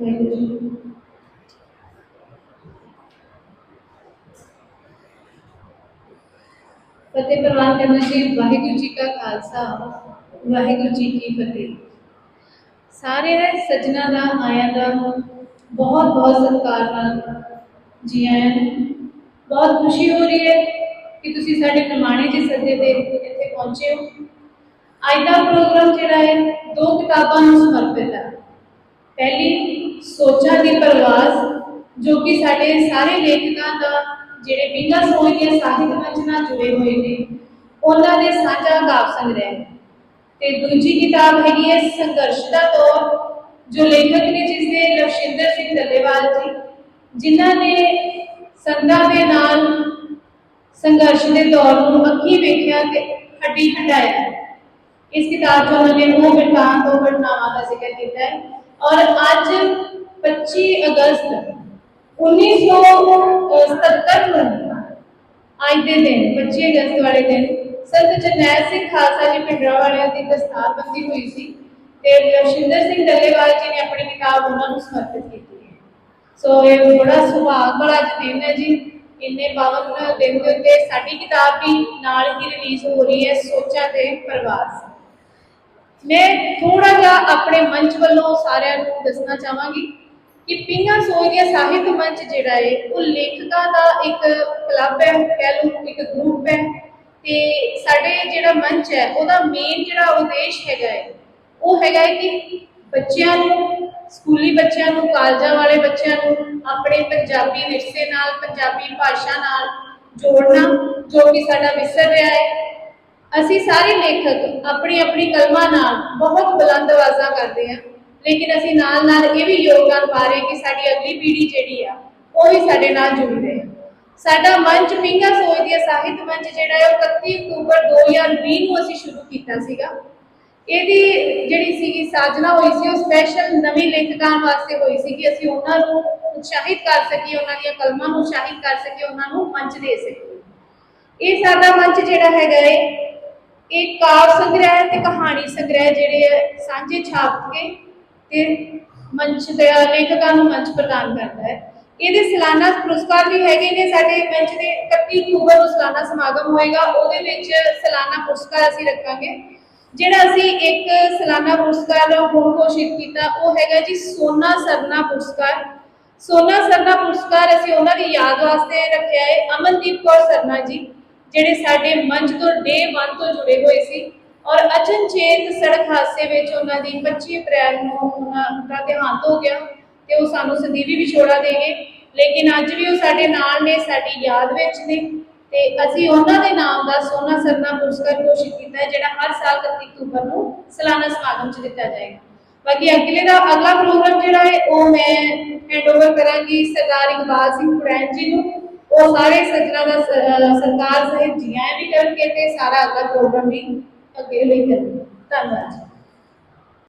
ਵਾਹਿਗੁਰੂ ਜੀ ਫਤਿਹ ਪ੍ਰਵਾਨ ਕਰਨਾ ਜੀ ਵਾਹਿਗੁਰੂ ਜੀ ਕਾ ਖਾਲਸਾ ਵਾਹਿਗੁਰੂ ਜੀ ਕੀ ਫਤਿਹ ਸਾਰੇ ਸੱਜਣਾ ਦਾ ਆਇਆਂ ਦਾ ਬਹੁਤ ਬਹੁਤ ਸਤਿਕਾਰ ਨਾਲ ਜੀ ਆਇਆਂ ਨੂੰ। ਬਹੁਤ ਖੁਸ਼ੀ ਹੋ ਰਹੀ ਹੈ ਕਿ ਤੁਸੀਂ ਸਾਡੇ ਪ੍ਰਮਾਣੇ ਜੀ ਸੱਦੇ ਤੇ ਇੱਥੇ ਪਹੁੰਚੇ ਹੋ ਅੱਜ ਦਾ ਪ੍ਰੋਗਰਾਮ ਜਿਹੜਾ ਹੈ ਦੋ ਕਿਤਾਬਾਂ ਨੂੰ ਸਮਰਪਿਤ ਹੈ ਪਹਿਲੀ ਸੋਚਾਂ ਦੀ ਪ੍ਰਵਾਸ ਜੋ ਕਿ ਸਾਡੇ ਸਾਰੇ ਲੇਖਕਾਂ ਦਾ, ਜਿਹੜੇ ਬਿੰਗਾ ਸੋਚ ਦੇ ਸਾਹਿਤ ਮੰਚ ਜੁੜੇ ਹੋਏ ਨੇ, ਉਹਨਾਂ ਦੇ ਸਾਂਝਾ ਕਾਵ ਸੰਗ੍ਰਹਿ। ਤੇ ਦੂਜੀ ਕਿਤਾਬ ਹੈਗੀ ਹੈ ਸੰਘਰਸ਼ ਦਾ ਦੌਰ, ਜੋ ਲੇਖਕ ਨੇ ਜਿਸ ਦੇ ਲਵਸ਼ਿੰਦਰ ਸਿੰਘ ਡੱਲੇਵਾਲ ਜੀ, ਜਿਨ੍ਹਾਂ ਨੇ ਸੰਗਤਾਂ ਦੇ ਨਾਲ ਸੰਘਰਸ਼ ਦੇ ਦੌਰ ਨੂੰ ਅੱਖੀ ਵੇਖਿਆ ਤੇ ਹੱਡੀ ਹਟਾਇਆ ਇਸ ਕਿਤਾਬ 'ਚ ਉਹਨਾਂ ਨੇ ਉਹ ਬਿਰਤਾਂਤ ਤੋਂ ਜ਼ਿਕਰ ਕੀਤਾ ਹੈ। ਔਰ ਅੱਜ 25 ਅਗਸਤ 1977 ਨੂੰ ਅੱਜ ਦੇ ਦਿਨ 25 ਅਗਸਤ ਵਾਲੇ ਦਿਨ, ਸੰਤ ਜਰਨੈਲ ਸਿੰਘ ਖਾਲਸਾ ਜੀ ਪਿੰਡਰਾ ਵਾਲਿਆਂ ਦੀ ਦਸਤਾਰਬੰਦੀ ਹੋਈ ਸੀ ਤੇ ਲਵਸ਼ਿੰਦਰ ਸਿੰਘ ਡੱਲੇਵਾਲ ਜੀ ਨੇ ਆਪਣੀ ਕਿਤਾਬ ਉਹਨਾਂ ਨੂੰ ਸਮਰਪਿਤ ਕੀਤੀ ਹੈ। ਸੋ ਇਹ ਬੜਾ ਸੁਭਾਗ ਵਾਲਾ ਦਿਨ ਹੈ ਜੀ। ਇੰਨੇ ਪਾਵਨ ਦਿਨ ਦੇ ਉੱਤੇ ਸਾਡੀ ਕਿਤਾਬ ਵੀ ਨਾਲ ਹੀ ਰਿਲੀਜ਼ ਹੋ ਰਹੀ ਹੈ, ਸੋਚਾਂ ਤੇ ਪ੍ਰਵਾਸ। ਮੈਂ ਥੋੜਾ ਜਿਹਾ ਆਪਣੇ ਮੰਚ ਵੱਲੋਂ ਸਾਰਿਆਂ ਨੂੰ ਦੱਸਣਾ ਚਾਹਾਂਗੀ ਕਿ ਪਿੰਗਾ ਸੋਈਆ ਸਾਹਿਤ ਮੰਚ ਜਿਹੜਾ ਹੈ ਉਹ ਲੇਖਕਾਂ ਦਾ ਇੱਕ ਕਲੱਬ ਹੈ ਕਹਿ ਲਓ ਇੱਕ ਗਰੁੱਪ ਹੈ ਤੇ ਸਾਡੇ ਜਿਹੜਾ ਮੰਚ ਹੈ, ਉਹਦਾ ਮੇਨ ਜਿਹੜਾ ਉਦੇਸ਼ ਹੈਗਾ ਹੈ ਉਹ ਹੈਗਾ ਹੈ ਕਿ ਬੱਚਿਆਂ ਨੂੰ, ਸਕੂਲੀ ਬੱਚਿਆਂ ਨੂੰ, ਕਾਲਜਾਂ ਵਾਲੇ ਬੱਚਿਆਂ ਨੂੰ ਆਪਣੇ ਪੰਜਾਬੀ ਵਿਰਸੇ ਨਾਲ, ਪੰਜਾਬੀ ਭਾਸ਼ਾ ਨਾਲ ਜੋੜਨਾ, ਜੋ ਕਿ ਸਾਡਾ ਵਿਸਰ ਰਿਹਾ ਹੈ ਅਸੀਂ ਸਾਰੇ ਲੇਖਕ ਆਪਣੀ ਆਪਣੀ ਕਲਮਾਂ ਨਾਲ ਬਹੁਤ ਬੁਲੰਦ ਆਵਾਜ਼ਾਂ ਕਰਦੇ ਹਾਂ। ਲੇਕਿਨ ਅਸੀਂ ਨਾਲ ਨਾਲ ਇਹ ਵੀ ਯੋਗਦਾਨ ਪਾ ਰਹੇ ਕਿ ਸਾਡੀ ਅਗਲੀ ਪੀੜ੍ਹੀ ਜਿਹੜੀ ਆ, ਉਹ ਵੀ ਸਾਡੇ ਨਾਲ ਜੁੜ ਰਹੇ ਸਾਡਾ ਮੰਚ ਪਿੰਗਾ ਸੋਚ ਦੀ ਸਾਹਿਤ ਮੰਚ ਜਿਹੜਾ ਹੈ, ਉਹ 31 ਅਕਤੂਬਰ 2020 ਨੂੰ ਅਸੀਂ ਸ਼ੁਰੂ ਕੀਤਾ ਸੀਗਾ। ਇਹਦੀ ਜਿਹੜੀ ਸੀਗੀ ਸਾਜਨਾ ਹੋਈ ਸੀ, ਉਹ ਸਪੈਸ਼ਲ ਨਵੇਂ ਲੇਖਕਾਂ ਵਾਸਤੇ ਹੋਈ ਸੀ ਕਿ ਅਸੀਂ ਉਹਨਾਂ ਨੂੰ ਉਤਸ਼ਾਹਿਤ ਕਰ ਸਕੀਏ, ਉਹਨਾਂ ਦੀਆਂ ਕਲਮਾਂ ਨੂੰ ਉਤਸ਼ਾਹਿਤ ਕਰ ਸਕੀਏ, ਉਹਨਾਂ ਨੂੰ ਮੰਚ ਦੇ ਸਕੀਏ। ਇਹ ਸਾਡਾ ਮੰਚ ਜਿਹੜਾ ਹੈਗਾ ਹੈ ਇਹ ਕਾਵ ਸੰਗ੍ਰਹਿ ਤੇ ਕਹਾਣੀ ਸੰਗ੍ਰਹਿ ਜਿਹੜੇ ਹੈ ਸਾਂਝੇ ਛਾਪ ਕੇ ਤੇ ਮੰਚ ਦੇ ਲੇਖਕਾਂ ਨੂੰ ਮੰਚ ਪ੍ਰਦਾਨ ਕਰਦਾ ਹੈ। ਇਹਦੇ ਸਾਲਾਨਾ ਪੁਰਸਕਾਰ ਵੀ ਹੈਗੇ ਨੇ ਸਾਡੇ ਮੰਚ ਦੇ 31 ਅਕਤੂਬਰ ਨੂੰ ਸਾਲਾਨਾ ਸਮਾਗਮ ਹੋਏਗਾ, ਉਹਦੇ ਵਿੱਚ ਸਾਲਾਨਾ ਪੁਰਸਕਾਰ ਅਸੀਂ ਰੱਖਾਂਗੇ। ਜਿਹੜਾ ਅਸੀਂ ਇੱਕ ਸਾਲਾਨਾ ਪੁਰਸਕਾਰ ਹੁਣ ਘੋਸ਼ਿਤ ਕੀਤਾ, ਉਹ ਹੈਗਾ ਜੀ ਸੋਨਾ ਸਰਨਾ ਪੁਰਸਕਾਰ। ਸੋਨਾ ਸਰਨਾ ਪੁਰਸਕਾਰ ਅਸੀਂ ਉਹਨਾਂ ਦੀ ਯਾਦ ਵਾਸਤੇ ਰੱਖਿਆ ਹੈ, ਅਮਨਦੀਪ ਕੌਰ ਸਰਨਾ ਜੀ। ਜਿਹੜੇ ਸਾਡੇ ਮੰਚ ਤੋਂ ਡੇ 1 ਤੋਂ ਜੁੜੇ ਹੋਏ ਸੀ ਔਰ ਅਚਨਚੇਤ ਸੜਕ ਹਾਦਸੇ ਵਿੱਚ ਉਹਨਾਂ ਦੀ 25 ਅਪ੍ਰੈਲ ਨੂੰ ਉਹਨਾਂ ਦਾ ਦੇਹਾਂਤ ਹੋ ਗਿਆ ਤੇ ਉਹ ਸਾਨੂੰ ਸਦੀਵੀ ਵਿਛੋੜਾ ਦੇ ਗਏ ਲੇਕਿਨ ਅੱਜ ਵੀ ਉਹ ਸਾਡੇ ਨਾਲ ਨੇ, ਸਾਡੀ ਯਾਦ ਵਿੱਚ ਨੇ ਤੇ ਅਸੀਂ ਉਹਨਾਂ ਦੇ ਨਾਮ ਦਾ ਸੋਨਾ ਸਰਨਾ ਪੁਰਸਕਾਰ ਘੋਸ਼ਿਤ ਕੀਤਾ ਜਿਹੜਾ ਹਰ ਸਾਲ 31 ਅਕਤੂਬਰ ਨੂੰ ਸਾਲਾਨਾ ਸਮਾਗਮ 'ਚ ਦਿੱਤਾ ਜਾਏਗਾ। ਬਾਕੀ ਅਗਲੇ ਦਾ ਅਗਲਾ ਪ੍ਰੋਗਰਾਮ ਜਿਹੜਾ ਹੈ, ਉਹ ਮੈਂ ਹੈਂਡਓਵਰ ਕਰਾਂਗੀ ਸਰਦਾਰ ਇਕਬਾਲ ਸਿੰਘ ਫਰੈਂਚ ਜੀ ਨੂੰ। ਉਹ ਸਾਰੇ ਸੱਜਣਾ ਦਾ ਸਰਕਾਰ ਸਹਿਤ ਜੀਆਂ ਵੀ ਕਰਨਗੇ ਤੇ ਸਾਰਾ ਅਗਲਾ ਪ੍ਰੋਗਰਾਮ ਵੀ ਅੱਗੇ ਲਈ ਕਰਨਗੇ। ਧੰਨਵਾਦ ਜੀ।